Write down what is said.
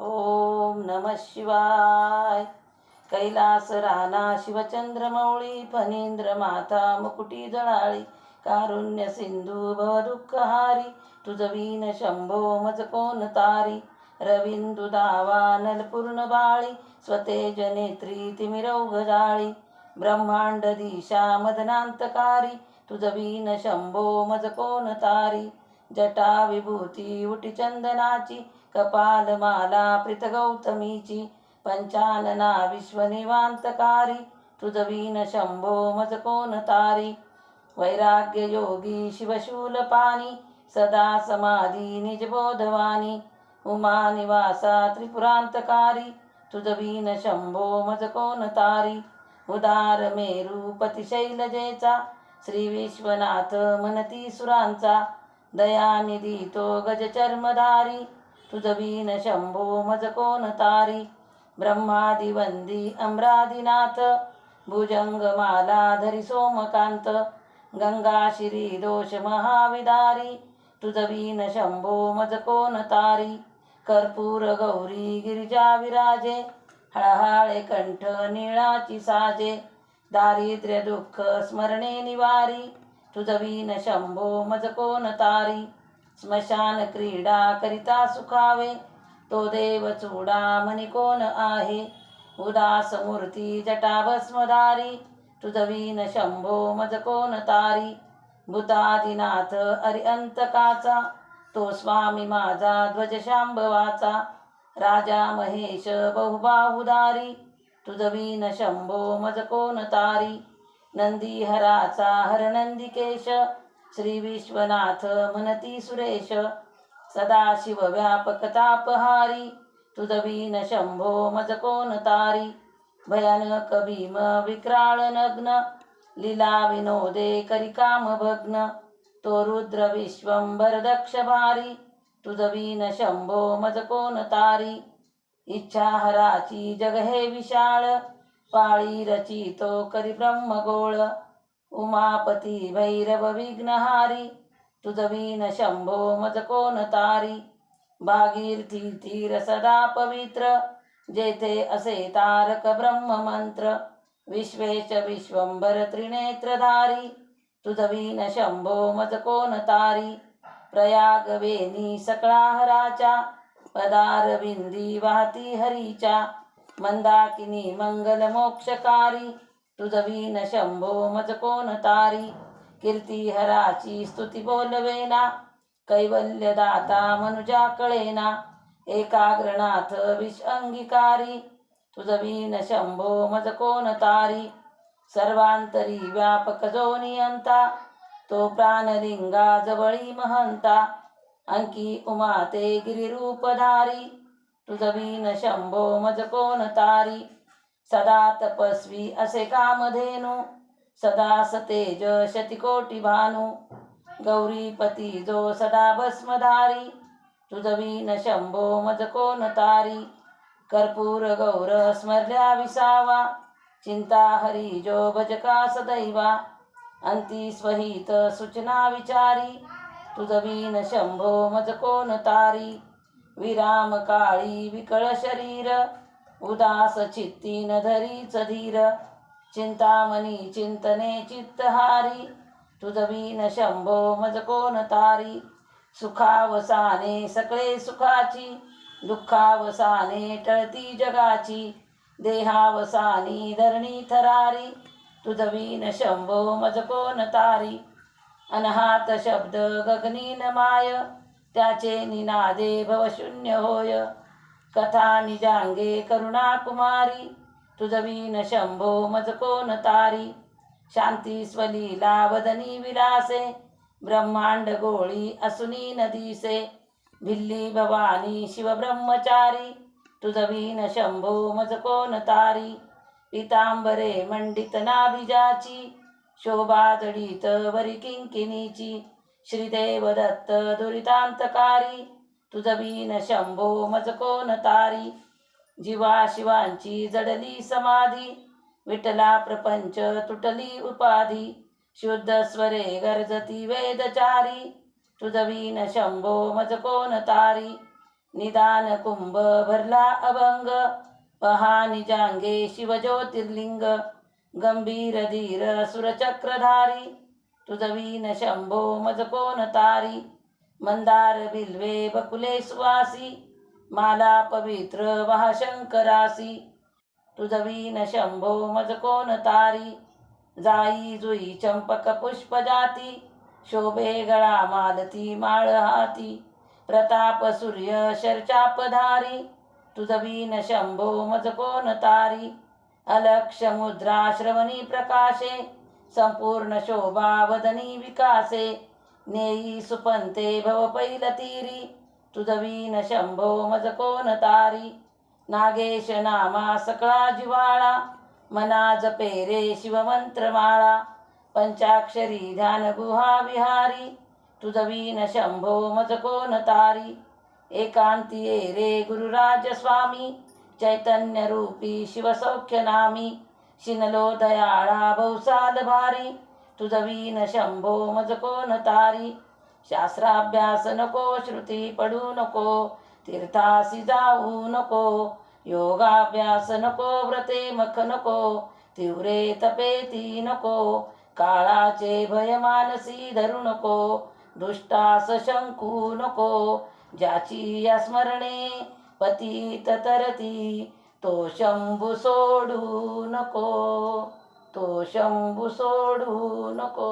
ओम नम शिवाय. कैलास राणा शिवचंद्रमौळी फणींद्र माता मुकुटी जळाळी कारुण्य सिंधू भवदुःखहारी तुझ वीन शंभो मज कोण तारी रविंदू दावा नलपूर्ण बाळी स्वतेज नेत्री तिमिरौघ जाळी ब्रह्मांड दिशा मदनांतकारी तुझवीन शंभो मज कोण तारी जटा विभूती उटी चंदनाची कपाल माला गौतमीची पंचानना विश्वनिवांतकारी तुजवीन शंभो मज कोण तारी वैराग्य योगी शिवशूल पाणी सदा समाधी निजबोधवानी उमा निवासा त्रिपुरांतकारी तुजवीन शंभो मज कोण तारी उदार मेरुपतिशैलजेचा श्रीविश्वनाथ श्री विश्वनाथ मनती सुरांचा दयानिधी तो गजचर्मधारी तुजवीन शंभो मज कोण तारी? ब्रह्मादिवंदी अमरादिनाथ भुजंगमाला धरी सोमकांत गंगाशिरी दोष महाविदारी तुजवीन शंभो मज कोण तारी? कर्पूर गौरी गिरिजा विराजे हळहाळे कंठ निळाची साजे दारिद्र्य दुःख स्मरणे निवारी तुझवीन शंभो मज कोण तारी? स्मशान क्रीडा करिता सुखावे तो देव चूडा मनी कोण आहे? उदास मूर्ती जटा भस्मधारी तुझवीन शंभो मज कोण तारी? भूतादिनाथ अरिअंतकाचा तो स्वामी माझा ध्वज शांभवाचा. राजा महेश बहुबाहुदारी तुझवीन शंभो मज कोण तारी? नंदीहराचा हरनंदिकेश श्री विश्वनाथ मनती सुरेश सदाशिव व्यापक तापहारी तुजवीन शंभो मज तारी भयानक भीम विक्राळ नग्न लीला विनोदे करिकाम भग्न तो रुद्र विश्वंभर दक्ष भारी तुदवीन शंभो मजकोन तारी इच्छा हराची जग हे विशाळ पाळी रचितो करी ब्रह्मगोळ उमापती भैरव विघ्नहारी तुदवीन शंभो मज कोण तारी तीर सदा पवित्र जेथे असे तारक ब्रह्ममंत्र विश्वेश विश्वंभर त्रिनेत्रधारी तुदवीन शंभो मज कोण तारी प्रयाग वेणी सकळाहराच्या पदारविंदी वाहती हरीच्या मंदाकिनी मंगल मोक्षकारी तुझ वीन शंभो मज कोण तारी? कीर्ती हराची स्तुती बोलवेना कैवल्य दाता मनुजा कळेना एकाग्रनाथ विष अंगीकारी. तुझ वीन शंभो मज कोण तारी? सर्वांतरी व्यापक जो नियंता तो प्राणलिंगा जवळी महंता. अंकी उमाते गिरिरूपधारी तुझ वीन शंभो मज कोण तारी? सदा तपस्वी असे कामधेनु सदा सतेज शतिकोटी भानु। गौरीपती जो सदा भस्मधारी तुझवी न शंभो मज कोण तारी। कर्पूर गौर स्मरल्या विसावा चिंता हरी जो भजका सदैवा। अंती स्वहित सूचना विचारी तुझवी न शंभो मज कोण तारी। विराम काळी विकळ शरीर उदास चित्ती न धरीच धीर चिंतामणी चिंतने चित्तहारी तुदवीन शंभो मज कोण तारी सुखावसाने सकळे सुखाची दुःखावसाने टळती जगाची देहावसानी धरणी थरारी तुदवीन शंभो मज कोण तारी. अनहात शब्द गगनीन माय त्याचे निनादे भवशून्य होय. कथा निजांगे करुणा कुमारी शंभो मज कोण तारी? शांती स्वलीला वदनी विलासे ब्रह्मांड गोळी असुनी नदीसे. भिल्ली भवानी शिवब्रह्मचारी तुझवीन शंभो मज तारी? पितांबरे मंडित नाभिजाची शोभा जडित वरी किंकिनीची श्रीदेव दत्त दुरितांतकारी तुझ बीन शंभो मज कोण तारी? जीवा शिवांची जडली समाधी. विठला प्रपंच तुटली उपाधी. शुद्ध स्वरे गर्जती वेदचारी. तुझवीन शंभो मज कोण तारी? निदान कुंभ भरला अभंग. पहा निजांगे शिव ज्योतिर्लिंग गंभीर धीर सुरचक्रधारी. तुझवीन शंभो मज कोण तारी? मंदार बिल्वे बकुले सुवासी माला पवित्र वाह शंकरासी तुझवीन शंभो मज कोण तारी जाई जुई चंपक पुष्प जाती. शोभे गळा मालती माळ हाती प्रताप सूर्य शरचापधारी तुझवीन शंभो मज कोण तारी अलक्ष मुद्रा श्रवणी प्रकाशे संपूर्ण शोभा वदनी विकासे. नेई सुपंते भव पैलतीरी तुझवीन शंभो मज कोण तारी? नागेश नामा सकळा जिवाळा मना जपे रे शिवमंत्रमाळा पंचाक्षरी ध्यान गुहा विहारी तुझवीन शंभो मज कोण तारी? एकांती रे गुरुराज स्वामी चैतन्य रूपी शिवसौख्य नामी. शिनलो दयाळा भौसाल भारी तुझवीन शंभो मज कोण तारी? शास्त्राभ्यास नको श्रुती पडू नको तीर्थासी जाऊ नको योगाभ्यास नको व्रते मख नको तीव्रे तपेती नको काळाचे भय मानसी धरू नको दुष्टास शंकू नको ज्याची या स्मरणे पतीत तरती तो शंभू सोडू नको. तो शंभू सोडू नको.